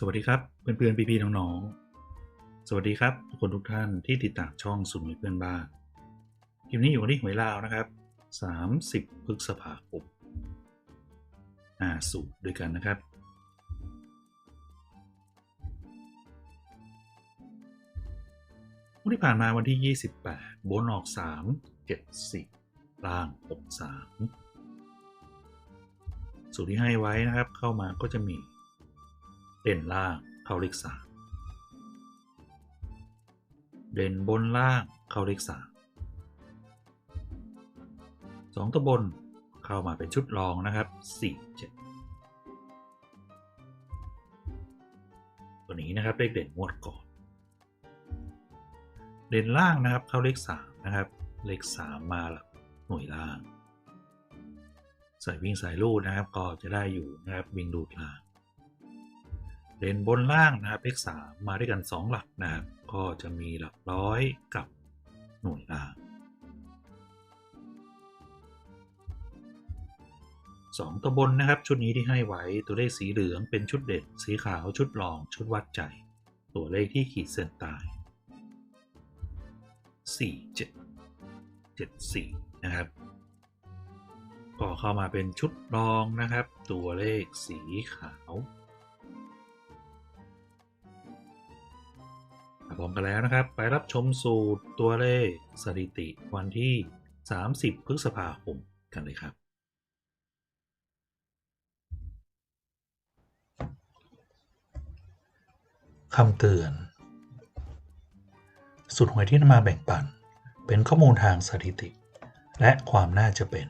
สวัสดีครับเพื่อนๆพี่ๆน้องๆ สวัสดีครับทุกคนทุกท่านที่ติดตามช่องสุนทรเพื่อนบ้านคลิปนี้อยู่กันที่หวยลาวนะครับ 30พฤษภาคมอาสูตรด้วยกันนะครับ วันที่ผ่านมาวันที่ 28 บนออก 3 7 10ล่าง 6 3 สูตรที่ให้ไว้นะครับเข้ามาก็จะมี เด่นล่างเข้าเลขสามเด่นบนล่างเข้าเลขสามสองตัวบนเข้ามาเป็นชุดรองนะครับสี่เจ็ดตัวนี้นะครับเลขเด่นงวดก่อน เด่นล่างนะครับเข้าเลขสามนะครับ เลขสามมาหลักหน่วยล่าง ใส่วิ่งสายลูดนะครับก็จะได้อยู่นะครับวิ่งดูดล่าง เด่นบนล่างนะครับเลขสามมาด้วยกัน 2 หลักนะครับ ก็จะมีหลักร้อยกับหน่วยล่างสองตัวบนนะครับ ชุดนี้ที่ให้ไว้ตัวเลขสีเหลืองเป็นชุดเด่นสีขาวชุดรองชุดวัดใจ ตัวเลขที่ขีดเส้นใต้สี่เจ็ดเจ็ดสี่นะครับ ก็เข้ามาเป็นชุดรองนะครับ ตัวเลขสีขาว พร้อมกันแล้วนะครับ ไปรับชมสูตรตัวเลขสถิติวันที่ 30 พฤษภาคมกันเลยครับ คำเตือน สุดหวยที่นำมาแบ่งปัน เป็นข้อมูลทางสถิติ และความน่าจะเป็น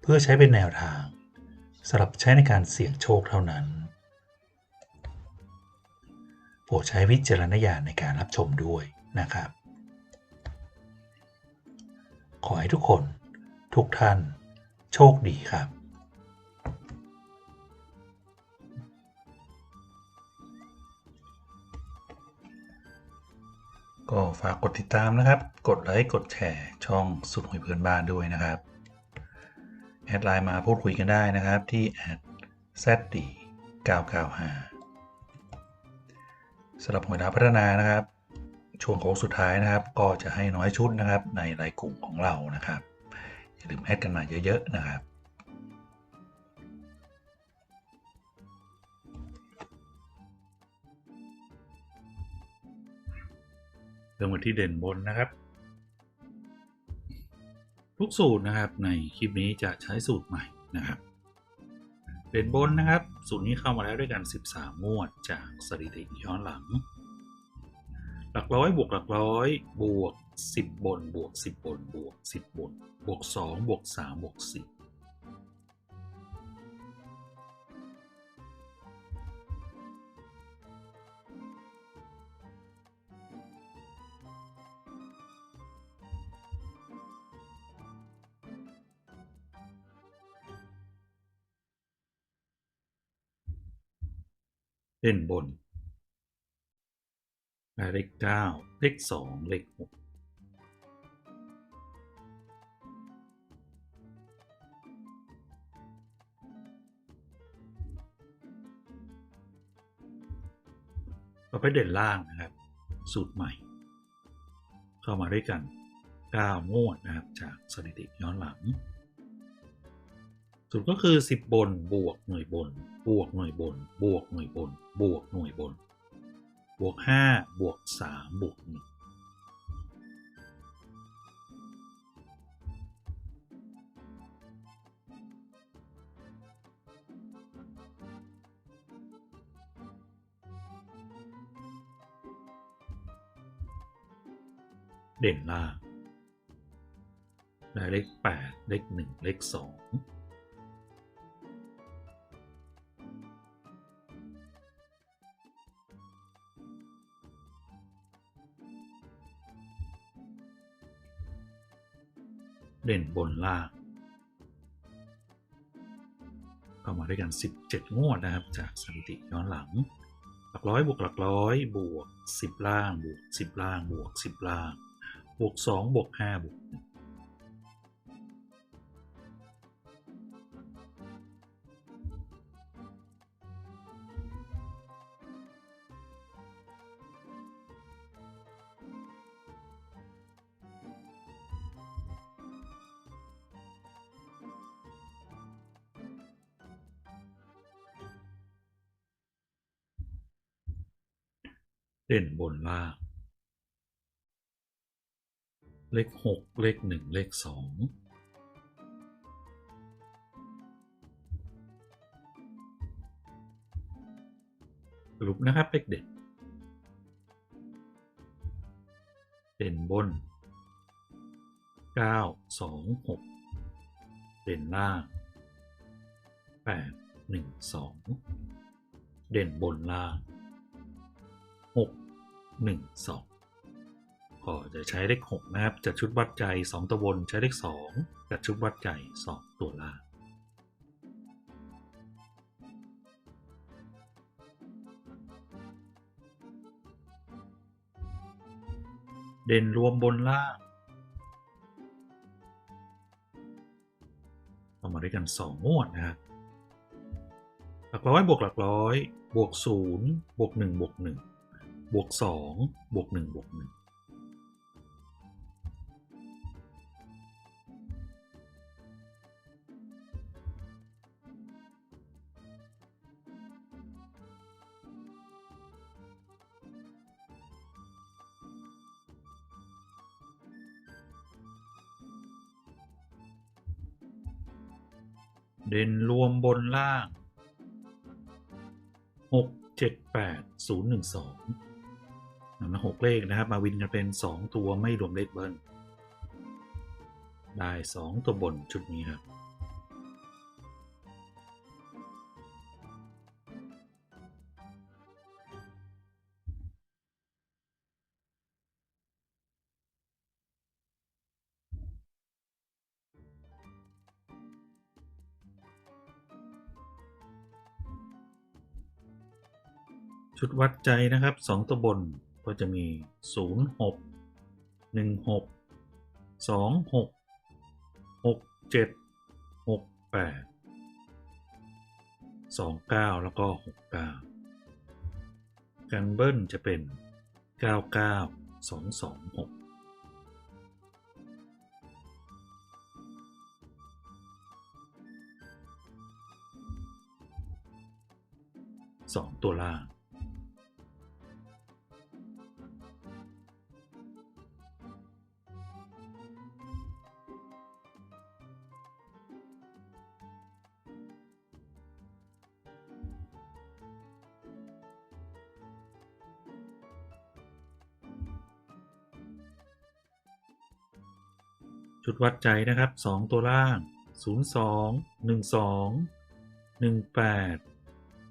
เพื่อใช้เป็นแนวทางสำหรับใช้ในการเสี่ยงโชคเท่านั้น รดใช้วิจารณญาณในการรับชมด้วยนะครับ ขอให้ทุกคนทุกท่าน โชคดีครับก็ฝากกดติดตามนะครับ กดไลค์ กดแชร์ ช่องสุดหวยเพื่อนบ้านด้วยนะครับ แอดไลน์มาพูดคุยกันได้นะครับที่แอด zd 995 สำหรับหัวยดาพัฒนานะครับ ช่วงโค้งสุดท้ายนะครับ ก็จะให้น้อยชุดนะครับ ในรายกลุ่มของเรานะครับอย่าลืมแอดกันมาเยอะๆนะครับเริ่มกันที่เด่นบนนะครับ ทุกสูตรนะครับในคลิปนี้จะใช้สูตรใหม่นะครับ เด่นบนนะครับสูตรนี้เข้ามาแล้วด้วยกัน 13 งวดจากสถิติย้อนหลัง หลักร้อยบวกหลักร้อยบวก 10 บนบวก 10 บนบวก 10 บนบวก 2 บวก 3 บวก 4 เล่นบนเลขเก้าเลขสองเลขหกเราไปเด่นล่างนะครับ สูตรใหม่ เข้ามาด้วยกัน 9 งวดนะครับ จากสถิติย้อนหลัง สูตรก็คือ 10 บนบวกหน่วยบน บวกหน่วยบน บวกหน่วยบน บวกหน่วยบน บวก 5 บวก 3 บวก1เด่นล่างได้เลข 8 เลข 1 เลข 2 เด่นบนล่างเข้ามาด้วยกัน 17 งวดนะครับ จากสถิติย้อนหลัง หลักร้อยบวกหลักร้อยบวก 10 ล่างบวก 10 ล่างบวก 10 ล่างบวก 2 บวก 5 บวก1 เด่นบนล่าง เลขหกเลขหนึ่งเลขสองสรุปนะครับ เลขเด่น เด่นบนเก้าสองหกเด่นล่างแปดหนึ่งสองเด่นบนล่างห กหนึ่งสองก็จะใช้เลขหกนะครับจัดชุดวัดใจสองตัวบนใช้เลขสองจัดชุดวัดใจสองตัวล่างเด่นรวมบนล่างเอามาด้วยกันสองงวดนะครับหลักร้อยบวกหลักร้อย บวกศูนย์บวกหนึ่งบวกหนึ่ง บวกสองบวกหนึ่งบวกหนึ่งเด่นรวมบนล่างหกเจ็ดแปดศูนย์หกเลขนะครับ มาวินกันเป็นสองตัวไม่รวมเลขเบิ้ลได้สองตัวบนชุดนี้ครับชุดวัดใจนะครับสองตัวบน ก็จะมี 0 6 1 6 2 6 6 7 6 8 2 9 แล้วก็ 6 9กันเบิ้ลจะเป็น 9 9 2 2 6สองตัวล่าง ชุดวัดใจนะครับ 2 ตัวล่าง 02 12 18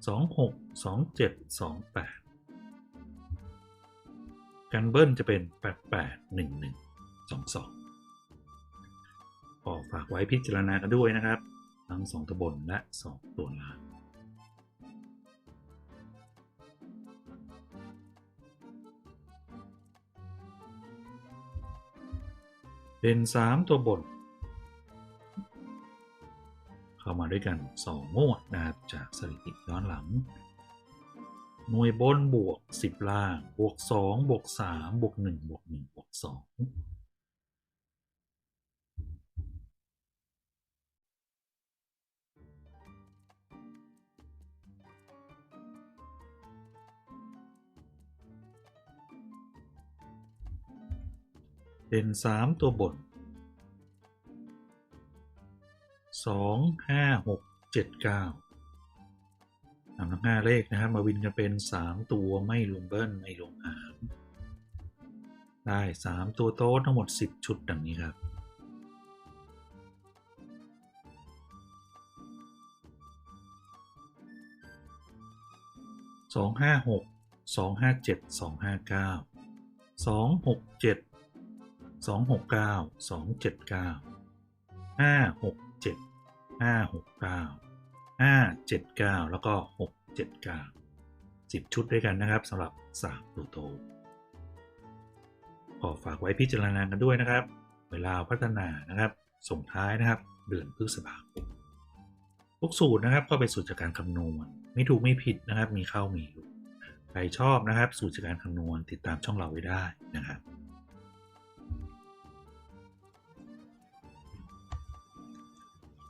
26 27 28 กันเบิ้ลจะเป็น 88 11 22ก็ฝากไว้พิจารณากันด้วยนะครับ ทั้ง 2 ตัวบนและ 2 ตัวล่าง เป็น 3 ตัวบน เข้ามาด้วยกัน 2 งวดนะครับ จากสถิติย้อนหลัง หน่วยบนบวก 10 ล่าง บวก 2 บวก 3 บวก 1 บวก 1 บวก 2 เป็น3ตัวบนสองห้าหกเจ็ดเก้านำทั้งห้าเลขนะครับมาวินกันเป็นสามตัวไม่รวมเบิ้ลไม่รวมหารได้สามตัวโต๊ะทั้งหมดสิบชุดดังนี้ครับสองห้าหกสองห้าเจ็ดสองห้าเก้าสองหกเจ็ด สองหกเก้าสองเจ็ดเก้าห้าหกเจ็ดห้าหกเก้าห้าเจ็ดเก้าแล้วก็หกเจ็ดเก้าสิบชุดด้วยกันนะครับสำหรับสามตัวโตขอฝากไว้พิจารณากันด้วยนะครับ เวลาพัฒนานะครับ ส่งท้ายนะครับ เดือนพฤษภาคมทุกสูตรนะครับก็เป็นสูตรจากการคำนวณ ไม่ถูกไม่ผิดนะครับ มีเข้ามีอยู่ใครชอบนะครับ สูตรจากการคำนวณติดตามช่องเราไว้ได้นะครับ